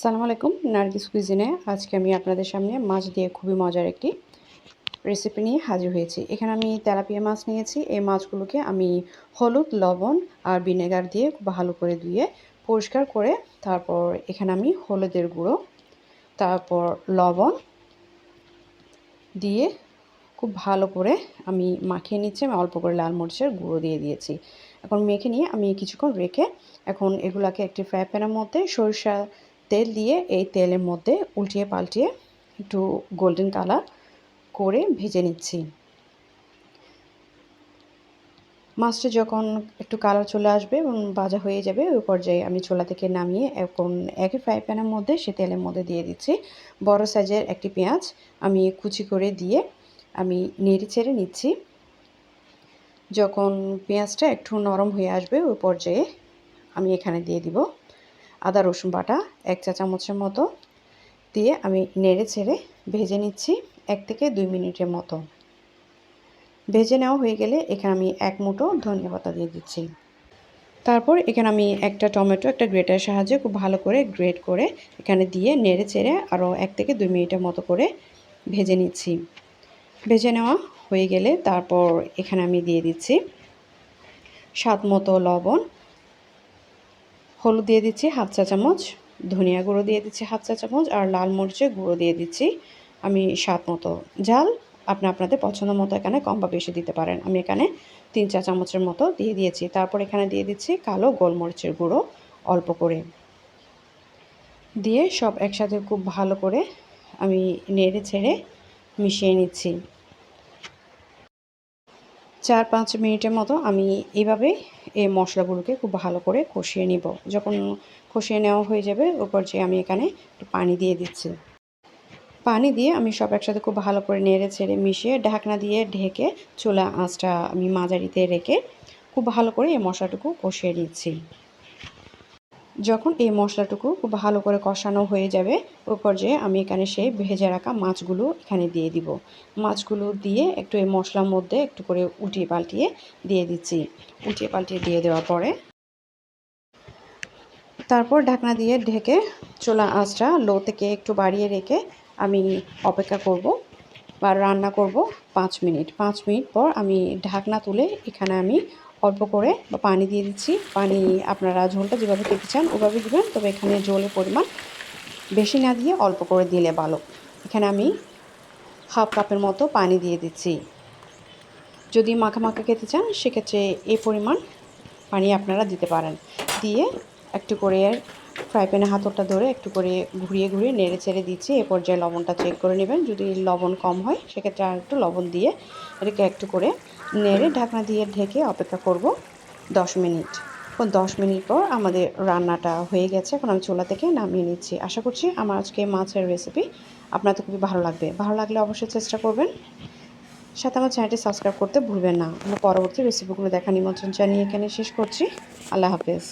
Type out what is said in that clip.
সালাম আলাইকুম, নার্গিস কুইজিনে। আজকে আমি আপনাদের সামনে মাছ দিয়ে খুবই মজার একটি রেসিপি নিয়ে হাজির হয়েছি। এখানে আমি তেলাপিয়া মাছ নিয়েছি। এই মাছগুলোকে আমি হলুদ, লবণ আর ভিনেগার দিয়ে ভালো করে ধুয়ে পরিষ্কার করে তারপর এখানে আমি হলুদের গুঁড়ো, তারপর লবণ দিয়ে খুব ভালো করে আমি মাখিয়ে নিচ্ছি। আমি অল্প করে লাল মরিচের গুঁড়ো দিয়ে দিয়েছি। এখন মেখে নিয়ে আমি কিছুক্ষণ রেখে এখন এগুলাকে একটি ফ্রাই প্যানের মধ্যে সরিষা তেল দিয়ে এই তেলের মধ্যে উল্টিয়ে পাল্টিয়ে একটু গোল্ডেন কালার করে ভেজে নিচ্ছি। মাছটা যখন একটু কালার চলে আসবে এবং ভাজা হয়ে যাবে, ওই পর্যায়ে আমি চোলা থেকে নামিয়ে এখন একই ফ্রাই প্যানের মধ্যে সে তেলের মধ্যে দিয়ে দিচ্ছি। বড় সাইজের একটি পেঁয়াজ আমি কুচি করে দিয়ে আমি নেড়ে ছেড়ে নিচ্ছি। যখন পেঁয়াজটা একটু নরম হয়ে আসবে, ওই পর্যায়ে আমি এখানে দিয়ে দিব আদা, রসুন বাটা এক চা চামচের মতো দিয়ে আমি নেড়ে ছেড়ে ভেজে নিচ্ছি এক থেকে দুই মিনিটের মতো। ভেজে নেওয়া হয়ে গেলে এখানে আমি এক মুঠো ধনিয়া পাতা দিয়ে দিচ্ছি। তারপর এখানে আমি একটা টমেটো, একটা গ্রেটার সাহায্যে খুব ভালো করে গ্রেট করে এখানে দিয়ে নেড়ে চেড়ে আরও এক থেকে দুই মিনিটের মতো করে ভেজে নিচ্ছি। ভেজে নেওয়া হয়ে গেলে তারপর এখানে আমি দিয়ে দিচ্ছি স্বাদ মতো লবণ হলুদ দিয়ে দিচ্ছি হাফ চা চামচ, ধনিয়া গুঁড়ো দিয়ে দিচ্ছি হাফ চা চামচ আর লাল মরিচের গুঁড়ো দিয়ে দিচ্ছি। আমি স্বাদ মতো ঝাল আপনি আপনাদের পছন্দ মতো এখানে কম বা বেশি দিতে পারেন। আমি এখানে তিন চা চামচের মতো দিয়ে দিয়েছি। তারপর এখানে দিয়ে দিচ্ছি কালো গোলমরিচের গুঁড়ো অল্প করে। দিয়ে সব একসাথে খুব ভালো করে আমি নেড়ে ছেড়ে মিশিয়ে নিচ্ছি। চার পাঁচ মিনিটের মতো আমি এইভাবে এই মশলাগুলোকে খুব ভালো করে কষিয়ে নিব। যখন কষিয়ে নেওয়া হয়ে যাবে, ওপর যে আমি এখানে একটু পানি দিয়ে দিচ্ছি। পানি দিয়ে আমি সব একসাথে খুব ভালো করে নেড়ে ছেড়ে মিশিয়ে ঢাকনা দিয়ে ঢেকে চুলা আঁচটা আমি মাঝারিতে রেখে খুব ভালো করে এই মশলাটুকু কষিয়ে নিচ্ছি। যখন এই মশলাটুকু খুব ভালো করে কষানো হয়ে যাবে ওই পর্যায়ে আমি এখানে সেই ভেজে রাখা মাছগুলো এখানে দিয়ে দিব। মাছগুলো দিয়ে একটু এই মশলার মধ্যে একটু করে উঠিয়ে পাল্টিয়ে দিয়ে দিচ্ছি। উঠিয়ে পাল্টিয়ে দিয়ে দেওয়ার পরে তারপর ঢাকনা দিয়ে ঢেকে চোলা আঁচটা লো থেকে একটু বাড়িয়ে রেখে আমি অপেক্ষা করব বা রান্না করব পাঁচ মিনিট। পাঁচ মিনিট পর আমি ঢাকনা তুলে এখানে আমি অল্প করে বা পানি দিয়ে দিচ্ছি। পানি আপনারা ঝোলটা যেভাবে খেতে চান ওভাবে দেবেন, তবে এখানে ঝোলের পরিমাণ বেশি না দিয়ে অল্প করে দিলে ভালো। এখানে আমি হাফ কাপের মতো পানি দিয়ে দিচ্ছি। যদি মাখা মাখা খেতে চান, সেক্ষেত্রে এই পরিমাণ পানি আপনারা দিতে পারেন। দিয়ে একটু করে ফ্রাই প্যানে হাতটা ধরে একটু করে ঘুরিয়ে ঘুরিয়ে নেড়ে ছেড়ে দিচ্ছি। এ পর্যায়ে লবণটা চেক করে নেবেন। যদি লবণ কম হয়, সেক্ষেত্রে আর একটু লবণ দিয়ে এটাকে একটু করে নেড়ে ঢাকনা দিয়ে ঢেকে অপেক্ষা করব দশ মিনিট। দশ মিনিট পর আমাদের রান্নাটা হয়ে গেছে। এখন আমি চুলা থেকে নামিয়ে নিচ্ছি। আশা করছি আমার আজকে মাছের রেসিপি আপনাদের খুবই ভালো লাগবে। ভালো লাগলে অবশ্যই চেষ্টা করবেন। সাথে আমার চ্যানেলটি সাবস্ক্রাইব করতে ভুলবেন না। আমরা পরবর্তী রেসিপিগুলো দেখা নিমন্ত্রণ জানিয়ে এখানে শেষ করছি। আল্লাহ হাফেজ।